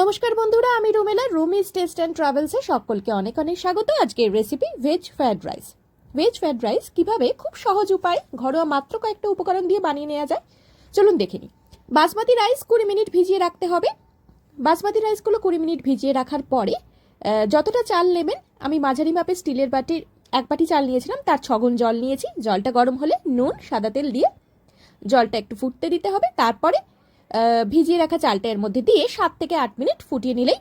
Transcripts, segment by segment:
নমস্কার বন্ধুরা, আমি রুমেলা রুমিস টেস্ট অ্যান্ড ট্রাভেলসে সকলকে অনেক অনেক স্বাগত। আজকের recipe veg fried rice veg fried rice কীভাবে খুব সহজ উপায়, ঘরোয়া মাত্র কয়েকটা উপকরণ দিয়ে বানিয়ে নেওয়া যায়, চলুন দেখে নিই। বাসমতি রাইস কুড়ি মিনিট ভিজিয়ে রাখতে হবে। বাসমতি রাইসগুলো কুড়ি মিনিট ভিজিয়ে রাখার পরে যতটা চাল নেবেন, আমি মাঝারি মাপে স্টিলের বাটির এক বাটি চাল নিয়েছিলাম, তার ছগুণ জল নিয়েছি। জলটা গরম হলে নুন, সাদা তেল দিয়ে জলটা একটু ফুটতে দিতে হবে। তারপরে ভিজিয়ে রাখা চালটা এর মধ্যে দিয়ে সাত থেকে আট মিনিট ফুটিয়ে নিলেই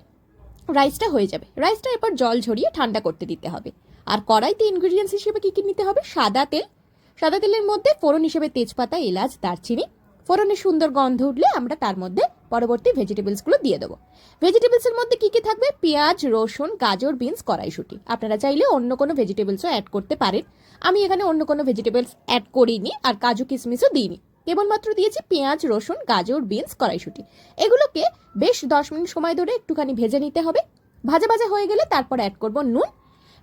রাইসটা হয়ে যাবে। রাইসটা এরপর জল ঝরিয়ে ঠান্ডা করতে দিতে হবে। আর কড়াইতে ইনগ্রিডিয়েন্টস হিসেবে কী কী নিতে হবে? সাদা তেল। সাদা তেলের মধ্যে ফোড়ন হিসেবে তেজপাতা, এলাচ, দারচিনি। ফোড়নের সুন্দর গন্ধ উঠলে আমরা তার মধ্যে পরবর্তী ভেজিটেবলসগুলো দিয়ে দেবো। ভেজিটেবলসের মধ্যে কী কী থাকবে? পেঁয়াজ, রসুন, গাজর বিনস কড়াইশুঁটি। আপনারা চাইলে অন্য কোনো ভেজিটেবলসও অ্যাড করতে পারেন। আমি এখানে অন্য কোনো ভেজিটেবলস অ্যাড করিনি আর কাজু কিশমিশও দিইনি। কেবলমাত্র দিয়েছি পেঁয়াজ, রসুন, গাজর, বিনস, কড়াইশুঁটি। এগুলোকে বেশ দশ মিনিট সময় ধরে একটুখানি ভেজে নিতে হবে। ভাজা ভাজা হয়ে গেলে তারপর অ্যাড করব নুন।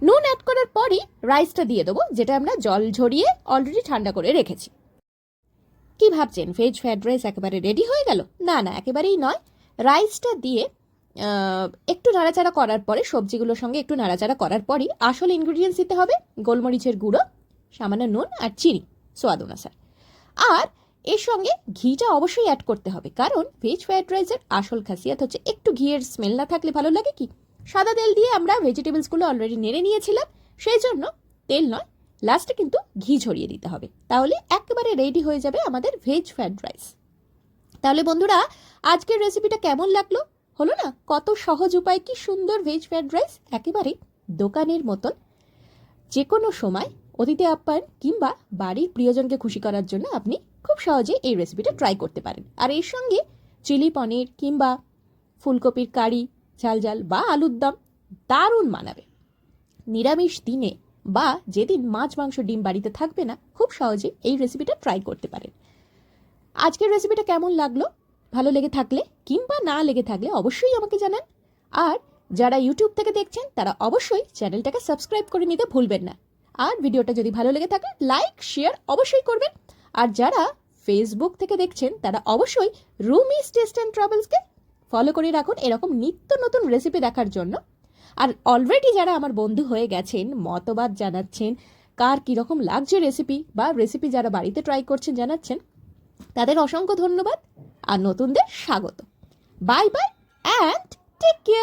নুন অ্যাড করার পরই রাইসটা দিয়ে দেবো, যেটা আমরা জল ঝরিয়ে অলরেডি ঠান্ডা করে রেখেছি। কি ভাবছেন? ভেজ ফ্রাইড রাইস একেবারে রেডি হয়ে গেল? না না, একেবারেই নয়। রাইসটা দিয়ে একটু নাড়াচাড়া করার পরে, সবজিগুলোর সঙ্গে একটু নাড়াচাড়া করার পরই আসল ইনগ্রিডিয়েন্টস দিতে হবে। গোলমরিচের গুঁড়ো, সামান্য নুন আর চিনি সোয়াদ অনুসার। আর এর সঙ্গে ঘিটা অবশ্যই অ্যাড করতে হবে। কারণ ভেজ ফ্রাইড রাইসের আসল খাসিয়াত হচ্ছে একটু ঘিয়ের স্মেল না থাকলে ভালো লাগে কি? সাদা তেল দিয়ে আমরা ভেজিটেবলসগুলো অলরেডি নেড়ে নিয়েছিলাম, সেই জন্য তেল নয় লাস্টে কিন্তু ঘি ছড়িয়ে দিতে হবে। তাহলে একেবারে রেডি হয়ে যাবে আমাদের ভেজ ফ্রাইড রাইস তাহলে বন্ধুরা, আজকের রেসিপিটা কেমন লাগল? হলো না, কত সহজ উপায়, কি সুন্দর ভেজ ফ্রাইড রাইস একেবারে দোকানের মতন। যে কোনো সময় অতিথি আপ্যায়ন কিংবা বাড়ির প্রিয়জনকে খুশি করার জন্য আপনি খুব সহজে এই রেসিপিটা ট্রাই করতে পারেন। আর এর সঙ্গে চিলি পনির কিংবা ফুলকপির কারি, ঝাল ঝাল বা আলুর দম দারুণ মানাবে। নিরামিষ দিনে বা যেদিন মাছ, মাংস, ডিম বাড়িতে থাকবে না, খুব সহজে এই রেসিপিটা ট্রাই করতে পারেন। আজকের রেসিপিটা কেমন লাগল? ভালো লেগে থাকলে কিংবা না লেগে থাকলে অবশ্যই আমাকে জানান। আর যারা ইউটিউব থেকে দেখছেন, তারা অবশ্যই চ্যানেলটাকে সাবস্ক্রাইব করে নিতে ভুলবেন না। আর ভিডিওটা যদি ভালো লেগে থাকে লাইক শেয়ার অবশ্যই করবেন। আর যারা ফেসবুক থেকে দেখছেন, তারা অবশ্যই রুমিস টেস্ট অ্যান্ড ট্রাভেলসকে ফলো করে রাখুন এরকম নিত্য নতুন রেসিপি দেখার জন্য। আর অলরেডি যারা আমার বন্ধু হয়ে গেছেন, মতবাদ জানাচ্ছেন, কার কীরকম লাগছে রেসিপি বা রেসিপি যারা বাড়িতে ট্রাই করছেন জানাচ্ছেন, তাদের অসংখ্য ধন্যবাদ আর নতুনদের স্বাগত। Bye bye and take care